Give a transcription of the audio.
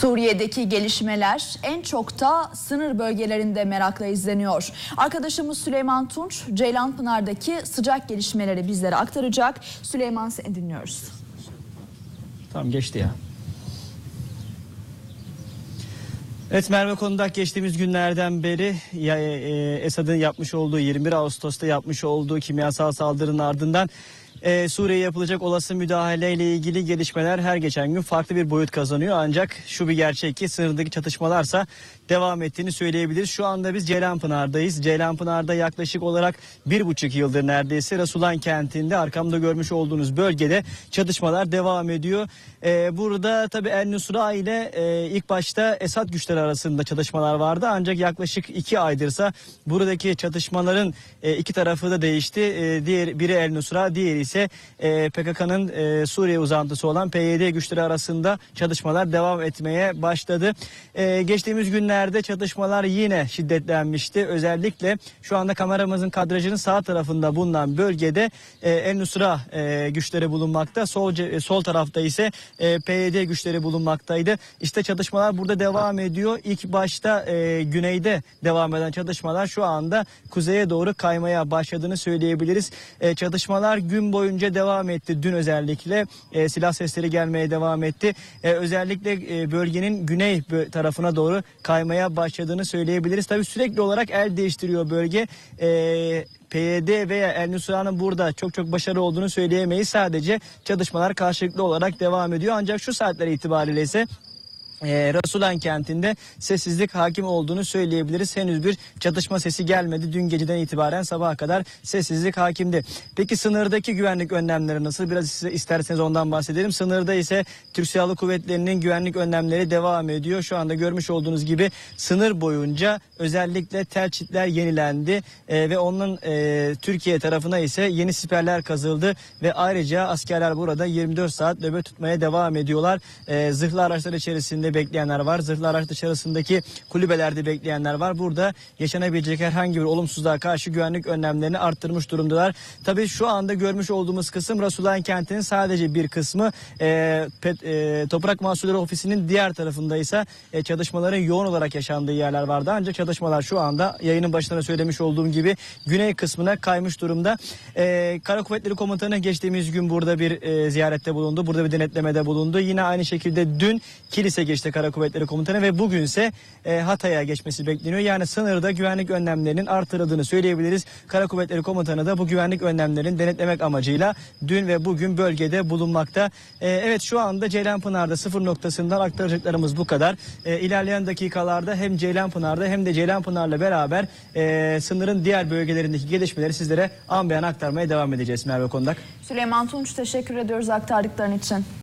Suriye'deki gelişmeler en çok da sınır bölgelerinde merakla izleniyor. Arkadaşımız Süleyman Tunç, Ceylanpınar'daki sıcak gelişmeleri bizlere aktaracak. Süleyman seni dinliyoruz. Tamam geçti ya. Evet Merve Kondak geçtiğimiz günlerden beri ya, e, Esad'ın yapmış olduğu 21 Ağustos'ta yapmış olduğu kimyasal saldırının ardından e, Suriye'ye yapılacak olası müdahaleyle ilgili gelişmeler her geçen gün farklı bir boyut kazanıyor. Ancak şu bir gerçek ki sınırdaki çatışmalarsa devam ettiğini söyleyebiliriz. Şu anda biz Ceylanpınar'dayız. Ceylanpınar'da yaklaşık olarak bir buçuk yıldır neredeyse Rasulan kentinde arkamda görmüş olduğunuz bölgede çatışmalar devam ediyor. E, burada tabii El Nusra ile e, ilk başta Esad güçleri arasında çatışmalar vardı. Ancak yaklaşık iki aydırsa buradaki çatışmaların e, iki tarafı da değişti. E, diğer biri El Nusra, diğeri ise e, PKK'nın e, Suriye uzantısı olan PYD güçleri arasında çatışmalar devam etmeye başladı. E, geçtiğimiz günlerde çatışmalar yine şiddetlenmişti. Özellikle şu anda kameramızın kadrajının sağ tarafında bulunan bölgede e, El Nusra e, güçleri bulunmakta. Sol ce- sol tarafta ise e, PYD güçleri bulunmaktaydı. İşte çatışmalar burada devam ediyor. İlk başta e, güneyde devam eden çatışmalar şu anda kuzeye doğru kaymaya başladığını söyleyebiliriz. E, çatışmalar gün boyunca devam etti. Dün özellikle e, silah sesleri gelmeye devam etti. E, özellikle e, bölgenin güney tarafına doğru kaymaya başladığını söyleyebiliriz. Tabii sürekli olarak el değiştiriyor bölge. E, PYD veya El Nusra'nın burada çok çok başarılı olduğunu söyleyemeyiz. Sadece çatışmalar karşılıklı olarak devam ediyor. Ancak şu saatler itibariyle ise e, Rasulan kentinde sessizlik hakim olduğunu söyleyebiliriz. Henüz bir çatışma sesi gelmedi. Dün geceden itibaren sabaha kadar sessizlik hakimdi. Peki sınırdaki güvenlik önlemleri nasıl? Biraz size isterseniz ondan bahsedelim. Sınırda ise Türk Silahlı Kuvvetleri'nin güvenlik önlemleri devam ediyor. Şu anda görmüş olduğunuz gibi sınır boyunca özellikle tel çitler yenilendi e, ve onun e, Türkiye tarafına ise yeni siperler kazıldı ve ayrıca askerler burada 24 saat nöbet tutmaya devam ediyorlar. E, zırhlı araçlar içerisinde bekleyenler var. Zırhlı araç dışarısındaki kulübelerde bekleyenler var. Burada yaşanabilecek herhangi bir olumsuzluğa karşı güvenlik önlemlerini arttırmış durumdalar. Tabii şu anda görmüş olduğumuz kısım Rasulayn kentinin sadece bir kısmı. E, pet- e, Toprak Mahsulleri Ofisi'nin diğer tarafında ise e, çatışmaların yoğun olarak yaşandığı yerler vardı. Ancak çatışmalar şu anda yayının başında da söylemiş olduğum gibi güney kısmına kaymış durumda. E, Kara Kuvvetleri Komutanı geçtiğimiz gün burada bir e, ziyarette bulundu. Burada bir denetlemede bulundu. Yine aynı şekilde dün Kilis'e geçti Kara Kuvvetleri Komutanı ve bugünse e, Hatay'a geçmesi bekleniyor. Yani sınırda güvenlik önlemlerinin artırıldığını söyleyebiliriz. Kara Kuvvetleri Komutanı da bu güvenlik önlemlerini denetlemek amacıyla dün ve bugün bölgede bulunmakta. E, evet şu anda Ceylanpınar'da sıfır noktasından aktaracaklarımız bu kadar. E, ilerleyen dakikalarda hem Ceylanpınar'da hem de Ceylanpınar'la beraber e, sınırın diğer bölgelerindeki gelişmeleri sizlere an aktarmaya devam edeceğiz Merve Kondak. Süleyman Tunç teşekkür ediyoruz aktardıkların için.